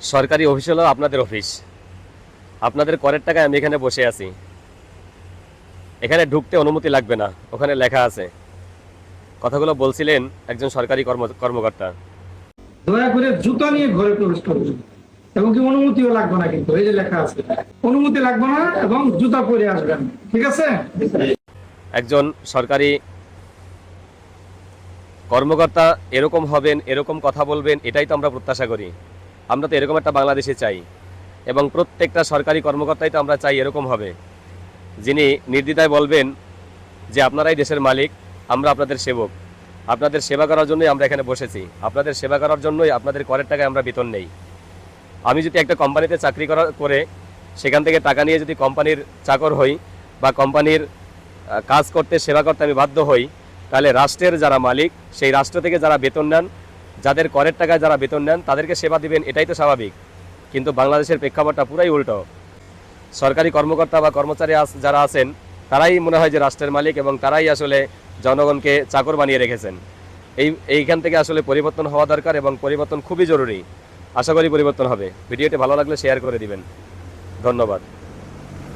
সরকারি অফিস হলো আপনাদের অফিস আপনাদের করের টাকায় আমি এখানে বসে আছি। এখানে ঢুকতে অনুমতি লাগবে না ওখানে লেখা আছে। কথাগুলো বলছিলেন একজন সরকারি কর্মকর্তা। দয়া করে জুতা নিয়ে ঘরে প্রবেশ করবেন এবং কি অনুমতিও লাগবে না কিন্তু এই যে লেখা আছে। অনুমতি লাগবে না এবং জুতা পরে আসবেন ঠিক আছে? একজন সরকারি কর্মকর্তা এরকম হবেন এরকম কথা বলবেন এটাই তো আমরা প্রত্যাশা করি। আমরা তো এরকম একটা বাংলাদেশে চাই। এবং প্রত্যেকটা সরকারি কর্মকর্তাই তো আমরা চাই এরকম হবে। যিনি নির্দ্বিধায় বলবেন যে আপনারাই দেশের মালিক, আমরা আপনাদের সেবক। আপনাদের সেবা করার জন্যই আমরা এখানে বসেছি। আপনাদের সেবা করার জন্যই আপনাদের করের টাকায় আমরা বেতন নেই। আমি যদি একটা কোম্পানিতে চাকরি করা, করে সেখান থেকে টাকা নিয়ে যদি কোম্পানির চাকর হই বা কোম্পানির কাজ করতে, সেবা করতে আমি বাধ্য হই, তাহলে রাষ্ট্রের যারা মালিক, সেই রাষ্ট্র থেকে যারা বেতন নেন যাদের করের টাকায় যারা বেতন নেন, তাদেরকে সেবা দিবেন, এটাই তো স্বাভাবিক। কিন্তু বাংলাদেশের প্রেক্ষাপটটা পুরাই উল্টো। সরকারি কর্মকর্তা বা কর্মচারী যারা আছেন, তারাই মনে হয় যে রাষ্ট্রের মালিক এবং তারাই আসলে জনগণকে চাকর বানিয়ে রেখেছেন। এই, এইখান থেকে আসলে পরিবর্তন হওয়া দরকার এবং পরিবর্তন খুবই জরুরি। আশা করি পরিবর্তন হবে। ভিডিওটি ভালো লাগলে শেয়ার করে দিবেন। ধন্যবাদ।